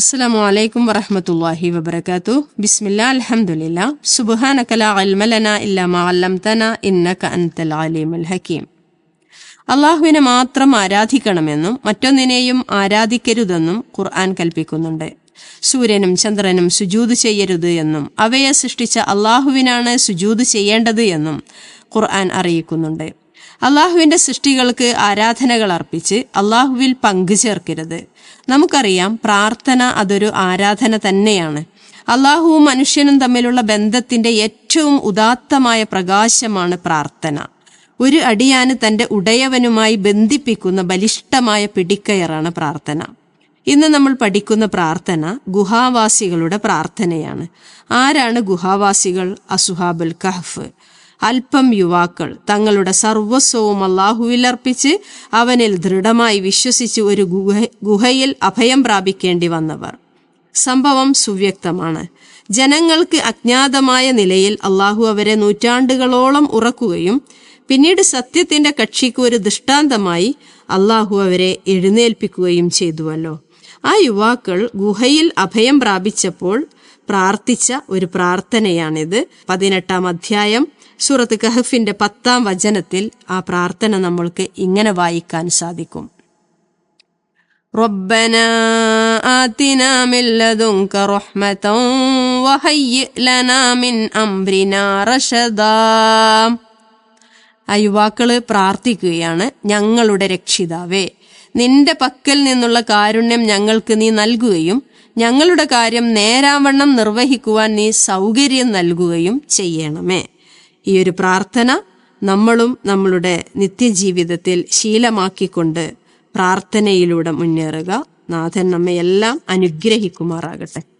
അസ്സാം വലൈക്കും വറഹമത്തല്ലാഹി വബർക്കാത്തു ബിസ്മില്ല അലഹമുല്ല സുബാന കലാമലന ഇല്ലാമത്തന ഇന്നക അൻതൽ അലീമുൽ ഹക്കീം. അള്ളാഹുവിനെ മാത്രം ആരാധിക്കണമെന്നും മറ്റൊന്നിനെയും ആരാധിക്കരുതെന്നും ഖുർആൻ കൽപ്പിക്കുന്നുണ്ട്. സൂര്യനും ചന്ദ്രനും സുജൂത് ചെയ്യരുത് എന്നും അവയെ സൃഷ്ടിച്ച അള്ളാഹുവിനാണ് സുജൂത് ചെയ്യേണ്ടത് എന്നും ഖുർആൻ അറിയിക്കുന്നുണ്ട്. അള്ളാഹുവിന്റെ സൃഷ്ടികൾക്ക് ആരാധനകൾ അർപ്പിച്ച് അള്ളാഹുവിൽ പങ്കു ചേർക്കരുത്. നമുക്കറിയാം പ്രാർത്ഥന അതൊരു ആരാധന തന്നെയാണ്. അള്ളാഹുവും മനുഷ്യനും തമ്മിലുള്ള ബന്ധത്തിന്റെ ഏറ്റവും ഉദാത്തമായ പ്രകാശമാണ് പ്രാർത്ഥന. ഒരു അടിയാന് തന്റെ ഉടയവനുമായി ബന്ധിപ്പിക്കുന്ന ബലിഷ്ടമായ പിടിക്കയറാണ് പ്രാർത്ഥന. ഇന്ന് നമ്മൾ പഠിക്കുന്ന പ്രാർത്ഥന ഗുഹാവാസികളുടെ പ്രാർത്ഥനയാണ്. ആരാണ് ഗുഹാവാസികൾ? അസുഹാബുൽ കഹഫ്. അല്പം യുവാക്കൾ തങ്ങളുടെ സർവസ്വവും അള്ളാഹുവിൽ അർപ്പിച്ച് അവനിൽ ദൃഢമായി വിശ്വസിച്ച് ഒരു ഗുഹ ഗുഹയിൽ അഭയം പ്രാപിക്കേണ്ടി വന്നവർ. സംഭവം സുവ്യക്തമാണ്. ജനങ്ങൾക്ക് അജ്ഞാതമായ നിലയിൽ അള്ളാഹു അവരെ നൂറ്റാണ്ടുകളോളം ഉറക്കുകയും പിന്നീട് സത്യത്തിന്റെ കക്ഷിക്ക് ഒരു ദൃഷ്ടാന്തമായി അള്ളാഹു അവരെ എഴുന്നേൽപ്പിക്കുകയും ചെയ്തുവല്ലോ. ആ യുവാക്കൾ ഗുഹയിൽ അഭയം പ്രാപിച്ചപ്പോൾ പ്രാർത്ഥിച്ച ഒരു പ്രാർത്ഥനയാണിത് പതിനെട്ടാം അധ്യായം സൂറത്ത് കഹഫിന്റെ പത്താം വചനത്തിൽ ആ പ്രാർത്ഥന നമ്മൾക്ക് ഇങ്ങനെ വായിക്കാൻ സാധിക്കും ربنا آتنا من لدنك رحمة وهيئ لنا من أمرنا رشدا ആ യുവാക്കള് പ്രാർത്ഥിക്കുകയാണ് ഞങ്ങളുടെ രക്ഷിതാവേ നിന്റെ പക്കൽ നിന്നുള്ള കാരുണ്യം ഞങ്ങൾക്ക് നീ നൽകുകയും ഞങ്ങളുടെ കാര്യം നേരാവണ്ണം നിർവഹിക്കുവാൻ നീ സൗകര്യം നൽകുകയും ചെയ്യണമേ. ഈ ഒരു പ്രാർത്ഥന നമ്മളും നമ്മളുടെ നിത്യജീവിതത്തിൽ ശീലമാക്കിക്കൊണ്ട് പ്രാർത്ഥനയിലൂടെ മുന്നേറുക. നാഥൻ നമ്മയെല്ലാം അനുഗ്രഹിക്കുമാറാകട്ടെ.